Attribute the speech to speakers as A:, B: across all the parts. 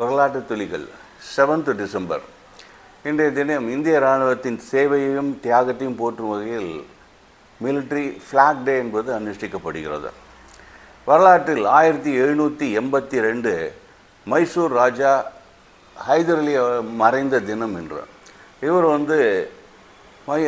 A: வரலாற்று துளிகள். Seventh December இன்றைய தினம் இந்திய இராணுவத்தின் சேவையையும் தியாகத்தையும் போற்றும் வகையில் மிலிட்ரி ஃப்ளாக் டே என்பது அனுஷ்டிக்கப்படுகிறது. வரலாற்றில் ஆயிரத்தி எழுநூற்றி எண்பத்தி ரெண்டு மைசூர் ராஜா ஹைதர் அலி மறைந்த தினம் என்று. இவர் வந்து மை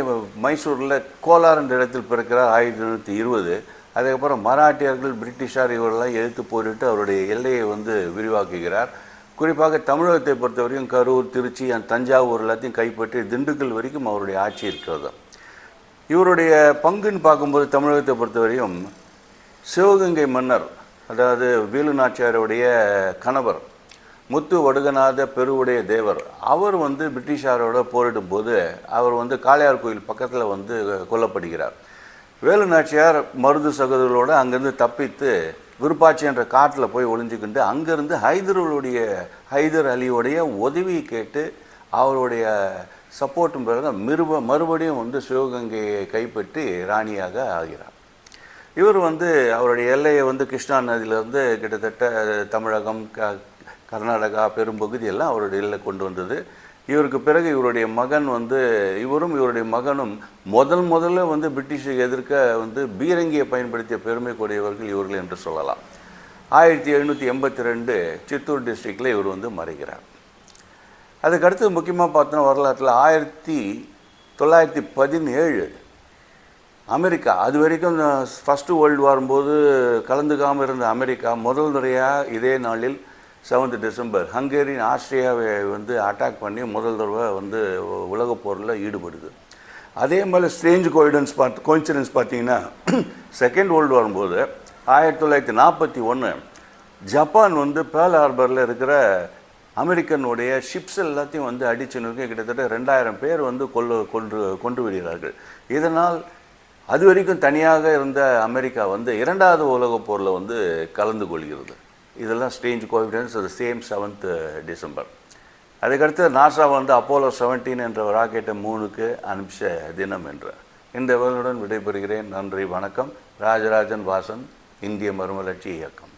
A: மைசூரில் கோலார் என்ற இடத்தில் பிறக்கிறார் ஆயிரத்தி எழுநூற்றி இருபது. அதுக்கப்புறம் மராட்டியர்கள் பிரிட்டிஷார் இவரெல்லாம் எழுத்து போரிட்டு அவருடைய எல்லையை வந்து விரிவாக்குகிறார். குறிப்பாக தமிழகத்தை பொறுத்தவரையும் கரூர் திருச்சி அந்த தஞ்சாவூர் எல்லாத்தையும் கைப்பற்றி திண்டுக்கல் வரைக்கும் அவருடைய ஆட்சி இருக்கிறது. இவருடைய பங்குன்னு பார்க்கும்போது தமிழகத்தை பொறுத்தவரையும் சிவகங்கை மன்னர் அதாவது வேலு நாச்சியாருடைய கணவர் முத்து வடுகநாத பெருவுடைய தேவர் அவர் வந்து பிரிட்டிஷாரோட போரிடும் போது அவர் வந்து காளையார் கோயில் பக்கத்தில் வந்து கொல்லப்படுகிறார். வேலு நாச்சியார் மருது சகோதரர்களோடு அங்கேருந்து தப்பித்து விருப்பாச்சி என்ற காட்டில் போய் ஒளிஞ்சுக்கிண்டு அங்கேருந்து ஹைதருடைய ஹைதர் அலியோடைய உதவி கேட்டு அவருடைய சப்போர்ட்டும் பிறகு மிருப மறுபடியும் வந்து சிவகங்கையை கைப்பற்றி ராணியாக ஆகிறார். இவர் வந்து அவருடைய எல்லையை வந்து கிருஷ்ணா நதியிலேருந்து கிட்டத்தட்ட தமிழகம் க கர்நாடகா பெரும்பகுதி எல்லாம் அவருடைய எல்லை கொண்டு வந்தது. இவருக்கு பிறகு இவருடைய மகன் வந்து இவரும் இவருடைய மகனும் முதல் முதல்ல வந்து பிரிட்டிஷை எதிர்க்க வந்து பீரங்கியை பயன்படுத்திய பெருமை கூடியவர்கள் இவர்கள் என்று சொல்லலாம். ஆயிரத்தி எழுநூற்றி எண்பத்தி ரெண்டு சித்தூர் டிஸ்ட்ரிக்டில் இவர் வந்து மறைகிறார். அதுக்கடுத்து முக்கியமாக பார்த்தோன்னா வரலாற்றில் ஆயிரத்தி தொள்ளாயிரத்தி பதினேழு அமெரிக்கா அது வரைக்கும் ஃபஸ்ட்டு வேர்ல்டு வரும்போது கலந்துக்காமல் இருந்த அமெரிக்கா முதல் முறையாக இதே நாளில் செவன்த் டிசம்பர். ஹங்கேரியன் ஆஸ்திரியாவை வந்து அட்டாக் பண்ணி முதல் தடவை வந்து உலகப் போரில் ஈடுபடுது. அதே மாதிரி ஸ்ட்ரேஞ்ச் கோயிடன்ஸ் பார்த்து கோயின்சிடன்ஸ் பார்த்தீங்கன்னா செகண்ட் வேர்ல்டு வரும்போது ஆயிரத்தி தொள்ளாயிரத்தி நாற்பத்தி ஒன்று ஜப்பான் வந்து பேர்ல் ஹார்பரில் இருக்கிற அமெரிக்கனுடைய ஷிப்ஸ் எல்லாத்தையும் வந்து அடிச்சுன்னு கிட்டத்தட்ட ரெண்டாயிரம் பேர் வந்து கொல்லு கொன்று கொண்டு விடுகிறார்கள். இதனால் அது வரைக்கும் தனியாக இருந்த அமெரிக்கா வந்து இரண்டாவது உலகப் போரில் வந்து கலந்து கொள்கிறது. இதெல்லாம் ஸ்டேஞ்ச் கோவிடன்ஸ் அது சேம் செவன்த்து டிசம்பர் அதுக்கடுத்து நாசா வந்து அப்போலோ செவன்டீன் என்ற ராக்கெட்டை மூணுக்கு அனுப்பிச்ச தினம் என்று. இந்த விவரங்களுடன் விடைபெறுகிறேன். நன்றி வணக்கம். ராஜராஜன் வாசன் இந்திய மறுமலர்ச்சி இயக்கம்.